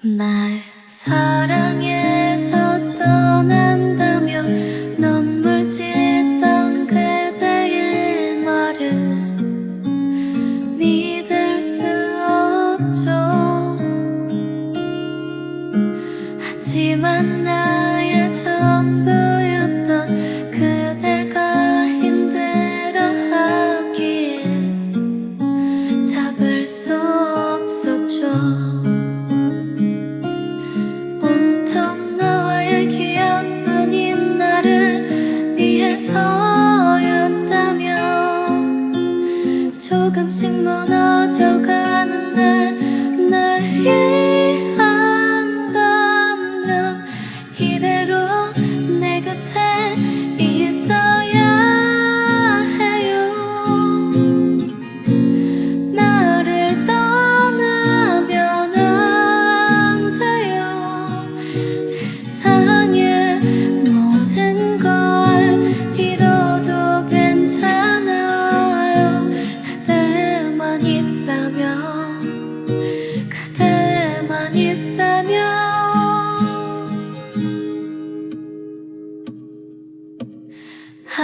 날 사랑해서 떠난다며 눈물 짓던 그대의 말을 믿을 수 없죠. 하지만 나의 전부 위해서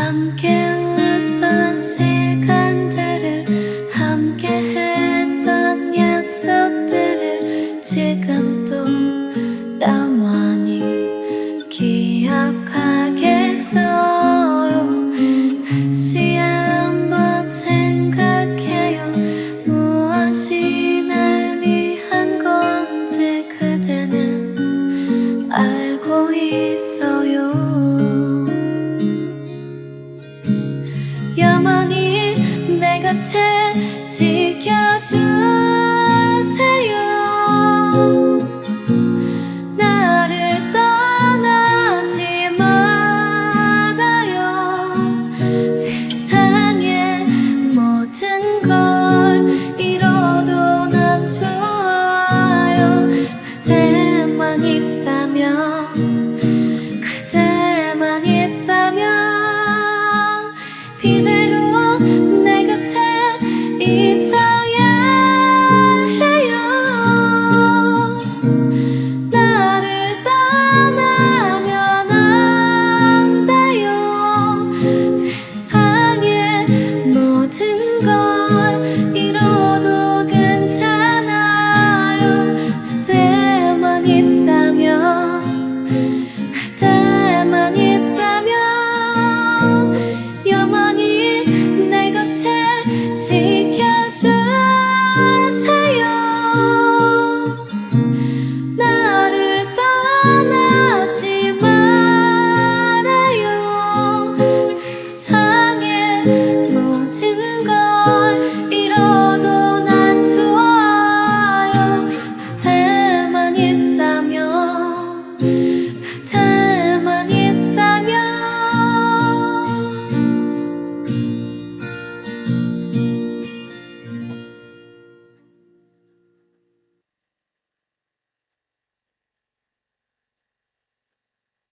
함께 웃던 시간들을 함께 했던 약속들을 지금도